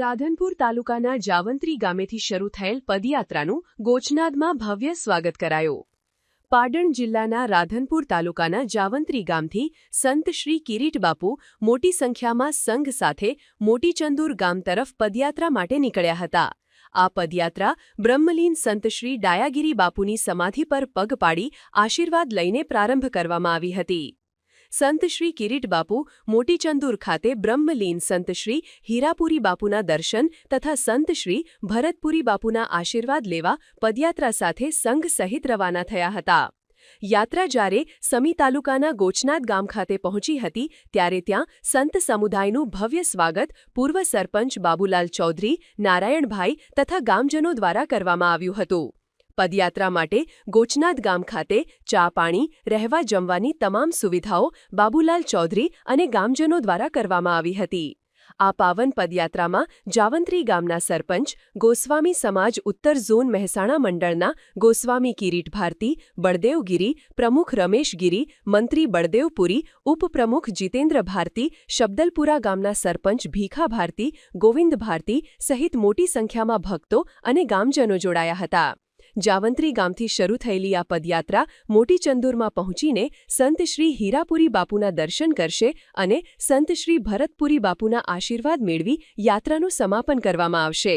રાધનપુર તાલુકાના જાવંત્રી ગામેથી શરૂ થયેલ પદયાત્રાનું ગોચનાદમાં ભવ્ય સ્વાગત કરાયું. પાટણ જિલ્લાના રાધનપુર તાલુકાના જાવંત્રી ગામથી સંત શ્રી કિરીટબાપુ મોટી સંખ્યામાં સંઘ સાથે મોટીચંદુર ગામ તરફ પદયાત્રા માટે નીકળ્યા હતા. આ પદયાત્રા બ્રહ્મલીન સંત શ્રી ડાયાગીરી બાપુની સમાધિ પર પગ પાડી આશીર્વાદ લઈને પ્રારંભ કરવામાં આવી હતી. સંત શ્રી કિરીટ બાપુ મોટીચંદુર ખાતે બ્રહ્મલીન સંત શ્રી હીરાપુરી બાપુના દર્શન તથા સંત શ્રી ભરતપુરી બાપુના આશીર્વાદ લેવા પદયાત્રા સાથે સંઘ સહિત રવાના થયા હતા. યાત્રા જ્યારે સમી તાલુકાના ગોચનાદ ગામ ખાતે પહોંચી હતી, ત્યારે ત્યાં સંત સમુદાયનું ભવ્ય સ્વાગત પૂર્વ સરપંચ બાબુલાલ ચૌધરી, નારાયણભાઈ તથા ગામજનો દ્વારા કરવામાં આવ્યું હતું. પદયાત્રા માટે ગોચનાદ ગામ ખાતે ચા પાણી, રહેવા જમવાની તમામ સુવિધાઓ બાબુલાલ ચૌધરી અને ગામજનો દ્વારા કરવામાં આવી હતી. આ પાવન પદયાત્રામાં જાવંત્રી ગામના સરપંચ, ગોસ્વામી સમાજ ઉત્તર ઝોન મહેસાણા મંડળના ગોસ્વામી કિરીટ ભારતી બળદેવગીરી પ્રમુખ રમેશગીરી મંત્રી બળદેવપુરી ઉપપ્રમુખ જીતેન્દ્ર ભારતી, શબ્દલપુરા ગામના સરપંચ ભીખા ભારતી, ગોવિંદ ભારતી સહિત મોટી સંખ્યામાં ભક્તો અને ગામજનો જોડાયા હતા. જાવંત્રી ગામથી શરૂ થયેલી આ પદયાત્રા મોટી ચંદુરમાં પહોંચીને સંત શ્રી હીરાપુરી બાપુના દર્શન કરશે અને સંત શ્રી ભરતપુરી બાપુના આશીર્વાદ મેળવી યાત્રાનું સમાપન કરવામાં આવશે.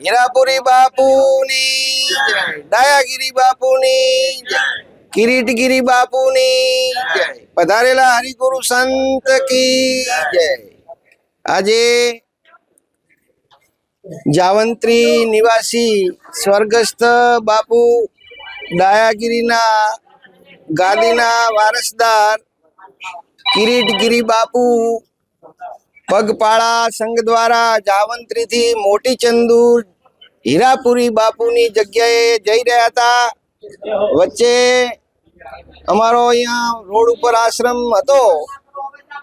હીરાપુરી બાપુની દયાગીરી બાપુની કિરીટગીરી બાપુની પધારેલા હરિગુરુ સંત કી આજે જાવંત્રી નિવાસી સ્વર્ગસ્થ બાપુ દાયાગીરીના ગાદીના વારસદાર કિરીટગીરી બાપુ પગપાળા સંઘ દ્વારા જાવંત્રીથી મોટી ચંદુર હીરાપુરી બાપુની જગ્યાએ જઈ રહ્યા હતા. વચ્ચે અમારો અહીંયા રોડ ઉપર આશ્રમ હતો.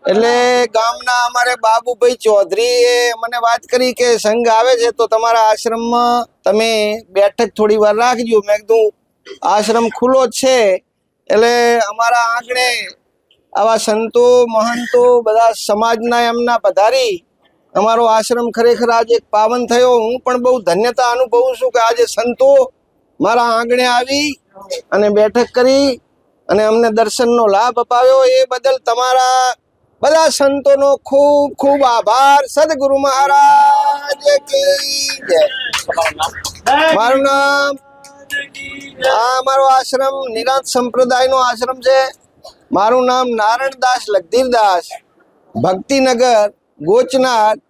એટલે ગામના અમારે બાબુભાઈ ચૌધરી એ મને વાત કરી કે સંઘ આવે છે તો તમારા આશ્રમમાં તમે બેઠક થોડી વાર રાખજો. મેં કીધું આશ્રમ ખુલ્લો છે. એટલે અમારા આંગણે આવા સંતો મહંતો બધા સમાજના એમના પધારી. અમારો આશ્રમ ખરેખર આજે એક પાવન થયો. હું પણ બહુ ધન્યતા અનુભવું છું કે આજે સંતો મારા આંગણે આવી અને બેઠક કરી અને અમને દર્શનનો લાભ અપાવ્યો. એ બદલ તમારા બધા સંતોનો ખૂબ ખૂબ આભાર. સદગુરુ મહારાજ મારું નામ આ મારો આશ્રમ નિરાંત સંપ્રદાયનો આશ્રમ છે. મારું નામ નારણદાસ લગધીરદાસ ભક્તિનગર ગોચનાથ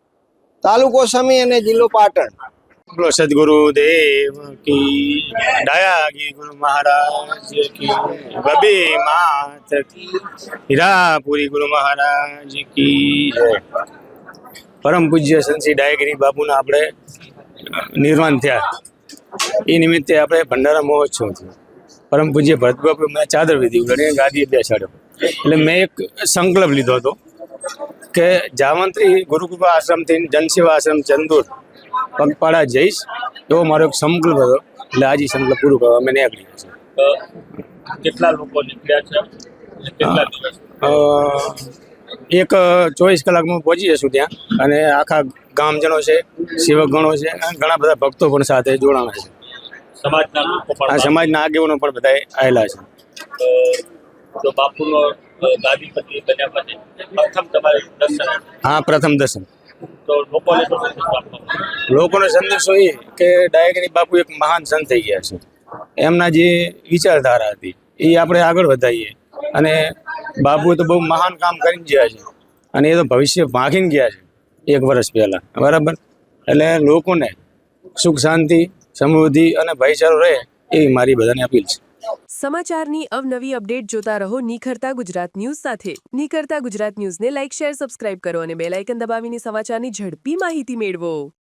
તાલુકો સમી અને જિલ્લો પાટણ. બોલો સદગુરુ દેવ કી ગુરુ મહારાજ કી બબે માત હીરાપુરી ગુરુ મહારાજ કી પરમ પૂજ્ય સંતશ્રી ડાયગીરી બાપુના આપણે નિર્વાણ થયા। એ નિમિત્તે આપણે ભંડારા મહોત્સવ થયો। પરમ પૂજ્ય ભરત મેં ચાદર વિધિ ઉગાડી ગાદી બેસાડ્યો એટલે મેં એક સંકલ્પ લીધો હતો કે જાવંત્રી ગુરુકૃપા આશ્રમથી જનસેવા આશ્રમ ચંદુર પગપાળા જઈશ એવો મારો એક સંકલ્પ હતો. એટલે આજે સંકલ્પ પૂરું કરવા અમે નીકળી ગયા કેટલા લોકો નીકળ્યા છે? કેટલા એક ચોવીસ કલાકમાં પહોંચી જશું ત્યાં અને આખા ગામજનો છે સેવકગણો છે ઘણા બધા ભક્તો પણ સાથે જોડાણા છે. સમાજના આ સમાજના આગેવાનો પણ બધા આવેલા છે. તો બાપુનો ગાદીપતિ બન્યા પછી પ્રથમ તમારે દર્શન હા પ્રથમ દર્શન. તો લોકોને? લોકોનો સંદેશો એ કે ડાયગરી બાપુ એક મહાન સંત થઈ ગયા છે. એમના જે વિચારધારા હતી, એ આપણે આગળ વધારીએ. અને બાપુ તો બહુ મહાન કામ કરીને ગયા છે. અને એ તો ભવિષ્ય ભાંગીને ગયા છે, એક વર્ષ પહેલાં. બરાબર? એટલે લોકોને સુખ, શાંતિ, સમૃદ્ધિ અને ભાઈચારો રહે એવી મારી બધાને અપીલ છે. સમાચારની અવનવી અપડેટ જોતા રહો નિખરતા ગુજરાત ન્યૂઝ સાથે. નિખરતા ગુજરાત ન્યૂઝને લાઇક શેર, સબસ્ક્રાઇબ કરો અને બેલ આઇકન દબાવીને સમાચારની ઝડપી માહિતી મેળવો.